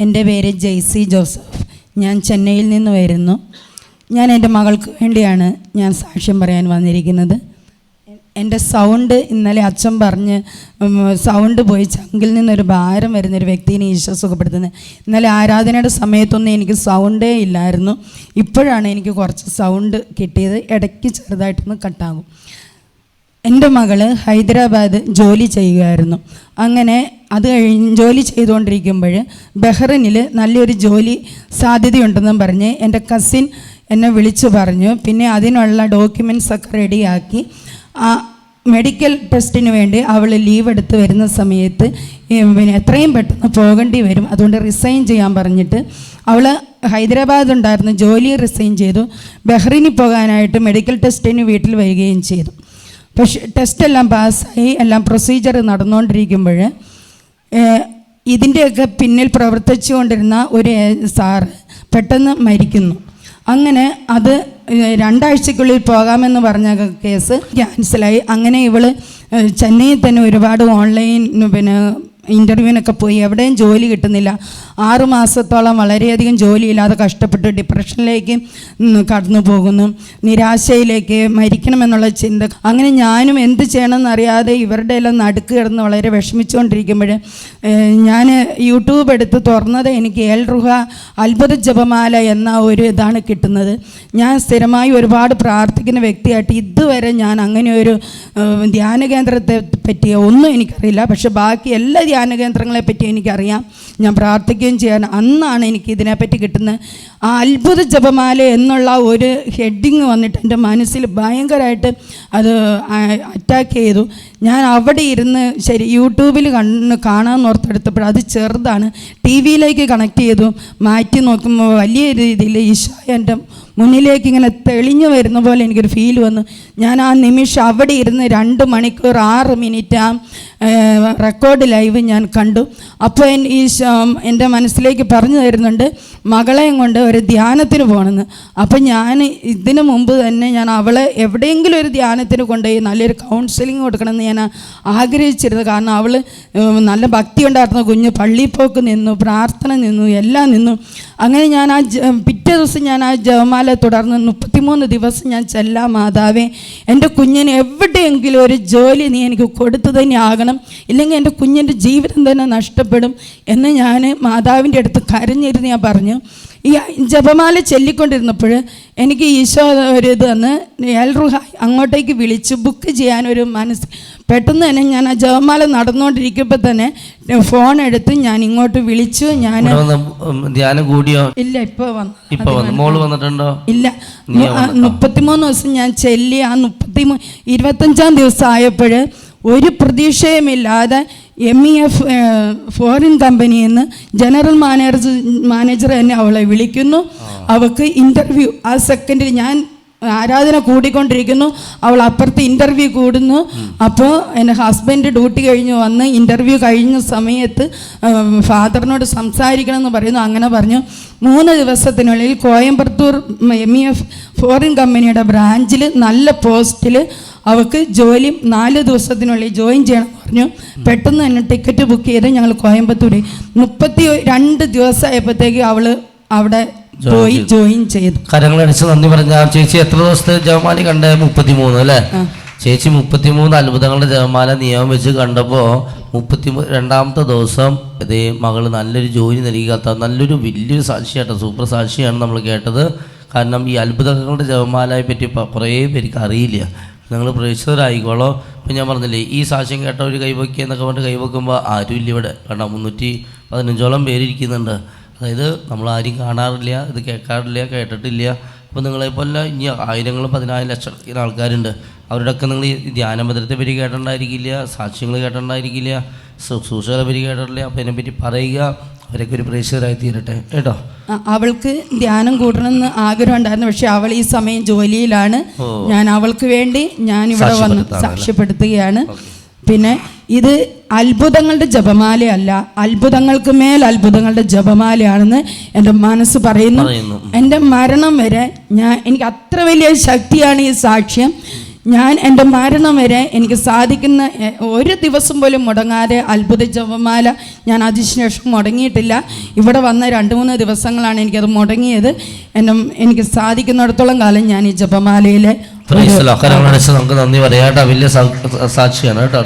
എന്റെ പേര് ജെയ്സി ജോസഫ്. ഞാൻ ചെന്നൈയിൽ നിന്ന് വരുന്നു. ഞാൻ എന്റെ മകൾക്ക് വേണ്ടിയാണ് ഞാൻ സാക്ഷ്യം പറയാൻ വന്നിരിക്കുന്നത്. എന്റെ സൗണ്ട് ഇന്നലെ അച്ഛൻ പറഞ്ഞ് സൗണ്ട് പോയി ചങ്കിൽ നിന്നൊരു ഭാരം വരുന്നൊരു വ്യക്തിനെ ഈശോ സുഖപ്പെടുത്തുന്നത്. ഇന്നലെ ആരാധനയുടെ സമയത്തൊന്നും എനിക്ക് സൗണ്ടേ ഇല്ലായിരുന്നു. ഇപ്പോഴാണ് എനിക്ക് കുറച്ച് സൗണ്ട് കിട്ടിയത്. ഇടയ്ക്ക് ചെറുതായിട്ടൊന്ന് കട്ടാകും. എന്റെ മകൾ ഹൈദരാബാദ് ജോലി ചെയ്യുകയായിരുന്നു. അങ്ങനെ അത് കഴിഞ്ഞ് ജോലി ചെയ്തുകൊണ്ടിരിക്കുമ്പോൾ ബഹ്റിനിൽ നല്ലൊരു ജോലി സാധ്യതയുണ്ടെന്നും പറഞ്ഞ് എന്റെ കസിൻ എന്നെ വിളിച്ചു പറഞ്ഞു. പിന്നെ അതിനുള്ള ഡോക്യുമെന്റ്സ് ഒക്കെ റെഡിയാക്കി മെഡിക്കൽ ടെസ്റ്റിന് വേണ്ടി അവൾ ലീവ് എടുത്ത് വരുന്ന സമയത്ത് പിന്നെ എത്രയും പെട്ടെന്ന് പോകേണ്ടി വരും. അതുകൊണ്ട് റിസൈൻ ചെയ്യാൻ പറഞ്ഞിട്ട് അവൾ ഹൈദരാബാദ് ഉണ്ടായിരുന്ന. ജോലി റിസൈൻ ചെയ്തു. ബഹ്റിനിൽ പോകാനായിട്ട് മെഡിക്കൽ ടെസ്റ്റിന് വീട്ടിൽ വരികയും ചെയ്തു. പക്ഷേ ടെസ്റ്റ് എല്ലാം പാസ്സായി എല്ലാം പ്രൊസീജിയർ നടന്നുകൊണ്ടിരിക്കുമ്പോൾ ഇതിന്റെയൊക്കെ പിന്നിൽ പ്രവർത്തിച്ചു കൊണ്ടിരുന്ന ഒരു സാറ് പെട്ടെന്ന് മരിക്കുന്നു. അങ്ങനെ അത് രണ്ടാഴ്ചക്കുള്ളിൽ പോകാമെന്ന് പറഞ്ഞ കേസ് ക്യാൻസലായി. അങ്ങനെ ഇവൾ ചെന്നൈയിൽ തന്നെ ഒരുപാട് ഓൺലൈൻ പിന്നെ ഇന്റർവ്യൂവിനൊക്കെ പോയി എവിടെയും ജോലി കിട്ടുന്നില്ല. ആറു മാസത്തോളം വളരെയധികം ജോലിയില്ലാതെ കഷ്ടപ്പെട്ട് ഡിപ്രഷനിലേക്ക് കടന്നു പോകുന്നു. നിരാശയിലേക്ക് മരിക്കണമെന്നുള്ള ചിന്ത. അങ്ങനെ ഞാനും എന്ത് ചെയ്യണമെന്ന് അറിയാതെ ഇവരുടെ എല്ലാം നടുക്ക് കിടന്ന് വളരെ വിഷമിച്ചുകൊണ്ടിരിക്കുമ്പോൾ ഞാൻ യൂട്യൂബ് എടുത്ത് തുറന്നത് എനിക്ക് എൽ റുഹ അത്ഭുത ജപമാല എന്ന ഒരു ഇതാണ് കിട്ടുന്നത്. ഞാൻ സ്ഥിരമായി ഒരുപാട് പ്രാർത്ഥിക്കുന്ന വ്യക്തിയായിട്ട് ഇതുവരെ ഞാൻ അങ്ങനെ ഒരു ധ്യാന കേന്ദ്രത്തെ പറ്റിയ ഒന്നും എനിക്കറിയില്ല. പക്ഷെ ബാക്കി എല്ലാ ധ്യാന കേന്ദ്രങ്ങളെ പറ്റി എനിക്കറിയാം. ഞാൻ പ്രാർത്ഥിക്കുകയും ചെയ്യാൻ അന്നാണ് എനിക്ക് ഇതിനെപ്പറ്റി കിട്ടുന്നത്. ആ അത്ഭുത ജപമാല എന്നുള്ള ഒരു ഹെഡിങ് വന്നിട്ട് എന്റെ മനസ്സിൽ ഭയങ്കരമായിട്ട് അത് അറ്റാക്ക് ചെയ്തു. ഞാൻ അവിടെ ഇരുന്ന് ശരി യൂട്യൂബിൽ കണ്ണ് കാണാൻ ഓർത്തെടുത്തപ്പോൾ അത് ചെറുതാണ്. ടി വിയിലേക്ക് കണക്ട് ചെയ്തു. മാറ്റി നോക്കുമ്പോൾ വലിയ രീതിയിൽ ഈശോ എന്റെ മുന്നിലേക്ക് ഇങ്ങനെ തെളിഞ്ഞു വരുന്ന പോലെ എനിക്കൊരു ഫീൽ വന്നു. ഞാൻ ആ നിമിഷം അവിടെ ഇരുന്ന് രണ്ട് മണിക്കൂർ ആറ് മിനിറ്റ് ആ റെക്കോർഡ് ലൈവ് ഞാൻ കണ്ടു. അപ്പോൾ ഈ എന്റെ മനസ്സിലേക്ക് പറഞ്ഞു തരുന്നുണ്ട് മകളെയും കൊണ്ട് ഒരു ധ്യാനത്തിന് പോകണമെന്ന്. അപ്പം ഞാൻ ഇതിനു മുമ്പ് തന്നെ ഞാൻ അവളെ എവിടെയെങ്കിലും ഒരു ധ്യാനത്തിന് കൊണ്ടുപോയി നല്ലൊരു കൗൺസിലിംഗ് കൊടുക്കണമെന്ന് ഞാൻ ആഗ്രഹിച്ചിരുന്നു. കാരണം അവൾ നല്ല ഭക്തി ഉണ്ടായിരുന്ന. കുഞ്ഞ് പള്ളിപ്പോക്ക് നിന്നു പ്രാർത്ഥന നിന്നു എല്ലാം നിന്നു. അങ്ങനെ ഞാൻ ആ പിറ്റേ ദിവസം ഞാൻ ആ ജപമാല തുടർന്ന് മുപ്പത്തിമൂന്ന് ദിവസം ഞാൻ ചെല്ലാ മാതാവേ എന്റെ കുഞ്ഞിന് എവിടെയെങ്കിലും ഒരു ജോലി നീ എനിക്ക് കൊടുത്തു തന്നെ ആകണം. ഇല്ലെങ്കിൽ എന്റെ കുഞ്ഞിന്റെ ജീവിതം തന്നെ നഷ്ടപ്പെടും എന്ന് ഞാൻ മാതാവിന്റെ അടുത്ത് കരഞ്ഞിരുന്ന് ഞാൻ പറഞ്ഞു. ഈ ജപമാല ചൊല്ലിക്കൊണ്ടിരുന്നപ്പോൾ എനിക്ക് ഈശോ ഒരു ഇത് തന്ന് എൽറുഹ അങ്ങോട്ടേക്ക് വിളിച്ച് ബുക്ക് ചെയ്യാനൊരു മനസ്സ് പെട്ടെന്ന് തന്നെ ഞാൻ ആ ജപമാല നടന്നുകൊണ്ടിരിക്കുമ്പോൾ തന്നെ ഫോൺ എടുത്ത് ഞാൻ ഇങ്ങോട്ട് വിളിച്ചു ഞാൻ ധ്യാനം കൂടിയോ? ഇല്ല ഇപ്പൊ വന്നു. ഇപ്പൊ വന്നു. മോൾ വന്നിട്ടുണ്ടോ? ഇല്ല. മുപ്പത്തിമൂന്ന് ദിവസം ഞാൻ ചെല്ലി. ആ മുപ്പത്തി ഇരുപത്തഞ്ചാം ദിവസം ആയപ്പോൾ ഒരു പ്രതീക്ഷയുമില്ലാതെ എം ഇ എഫ് ഫോറിൻ കമ്പനിയിൽ നിന്ന് ജനറൽ മാനേജർ മാനേജർ തന്നെ അവളെ വിളിക്കുന്നു. അവൾക്ക് ഇന്റർവ്യൂ ആ സെക്കൻഡിൽ ഞാൻ ആരാധന കൂടിക്കൊണ്ടിരിക്കുന്നു. അവൾ അപ്പുറത്ത് ഇന്റർവ്യൂ കൂടുന്നു. അപ്പോൾ എന്റെ ഹസ്ബൻഡ് ഡ്യൂട്ടി കഴിഞ്ഞ് വന്ന് ഇന്റർവ്യൂ കഴിഞ്ഞ സമയത്ത് ഫാദറിനോട് സംസാരിക്കണം എന്ന് പറയുന്നു. അങ്ങനെ പറഞ്ഞു മൂന്ന് ദിവസത്തിനുള്ളിൽ Coimbatore M E F foreign കമ്പനിയുടെ ബ്രാഞ്ചിൽ നല്ല പോസ്റ്റിൽ അവൾക്ക് ജോലി നാല് ദിവസത്തിനുള്ളിൽ ജോയിൻ ചെയ്യണം പറഞ്ഞു. പെട്ടെന്ന് തന്നെ ടിക്കറ്റ് ബുക്ക് ചെയ്ത് ഞങ്ങൾ കോയമ്പത്തൂർ മുപ്പത്തി രണ്ട് ദിവസമായപ്പോഴത്തേക്ക് അവൾ അവിടെ പോയി ജോയിൻ ചെയ്തു. കരങ്ങളടിച്ച് നന്ദി പറഞ്ഞ ചേച്ചി എത്ര ദിവസത്തെ ജവമാലി കണ്ടേ? മുപ്പത്തിമൂന്ന് അല്ലേ? ചേച്ചി മുപ്പത്തിമൂന്ന് അത്ഭുതങ്ങളുടെ ജവമാല നിയമം വെച്ച് കണ്ടപ്പോൾ മുപ്പത്തി രണ്ടാമത്തെ ദിവസം ഇതേ മകൾ നല്ലൊരു ജോലി നൽകാത്ത നല്ലൊരു വലിയൊരു സാക്ഷിയാട്ടോ സൂപ്പർ സാക്ഷിയാണ് നമ്മൾ കേട്ടത്. കാരണം ഈ അത്ഭുതങ്ങളുടെ ജവമാലയെ പറ്റി കുറേ പേർക്ക് അറിയില്ല. നിങ്ങൾ പ്രേക്ഷിതരായിക്കോളോ. ഇപ്പം ഞാൻ പറഞ്ഞില്ലേ ഈ സാക്ഷ്യം കേട്ട ഒരു കൈവയ്ക്കുക എന്നൊക്കെ പറഞ്ഞിട്ട് കൈവയ്ക്കുമ്പോൾ ആരുമില്ല ഇവിടെ. കാരണം മുന്നൂറ്റി പതിനഞ്ചോളം പേരിരിക്കുന്നുണ്ട് അതായത് നമ്മൾ ആരും കാണാറില്ല ഇത് കേൾക്കാറില്ല കേട്ടിട്ടില്ല. അപ്പോൾ നിങ്ങളെപ്പോലെ ഇനി ആയിരങ്ങൾ പതിനായിരം ലക്ഷക്കണക്കിന് ആൾക്കാരുണ്ട്. അവരുടെയൊക്കെ നിങ്ങൾ ഈ ധ്യാനഭദ്രത്തെ പറ്റി കേട്ടിട്ടുണ്ടായിരിക്കില്ല സാക്ഷ്യങ്ങൾ കേട്ടിട്ടുണ്ടായിരിക്കില്ല ശുശ്രൂഷകളെ പറ്റി കേട്ടിട്ടില്ല. അപ്പോൾ അതിനെപ്പറ്റി പറയുക അവരൊക്കെ ഒരു പ്രേക്ഷകരായി തീരട്ടെ. കേട്ടോ? അവൾക്ക് ധ്യാനം കൂടണമെന്ന് ആഗ്രഹം ഉണ്ടായിരുന്നു. പക്ഷെ അവൾ ഈ സമയം ജോലിയിലാണ്. ഞാൻ അവൾക്ക് വേണ്ടി ഞാൻ ഇവിടെ വന്ന് സാക്ഷ്യപ്പെടുത്തുകയാണ്. പിന്നെ ഇത് അത്ഭുതങ്ങളുടെ ജപമാലയല്ല. അത്ഭുതങ്ങൾക്ക് മേൽ അത്ഭുതങ്ങളുടെ ജപമാലയാണെന്ന് എന്റെ മനസ്സ് പറയുന്നു. എന്റെ മരണം വരെ ഞാൻ എനിക്ക് അത്ര വലിയ ശക്തിയാണ് ഈ സാക്ഷ്യം. ഞാൻ എന്റെ മരണം വരെ എനിക്ക് സാധിക്കുന്ന ഒരു ദിവസം പോലും മുടങ്ങാതെ അത്ഭുത ജപമാല ഞാൻ അതിനുശേഷം മുടങ്ങിയിട്ടില്ല. ഇവിടെ വന്ന രണ്ട് മൂന്ന് ദിവസങ്ങളാണ് എനിക്കത് മുടങ്ങിയത്. എന്നെ എനിക്ക് സാധിക്കുന്നിടത്തോളം കാലം ഞാൻ ഈ ജപമാലയിലെ നമുക്ക് നന്ദി പറയാം കേട്ടോ. വലിയ സാക്ഷിയാണ് കേട്ടോ.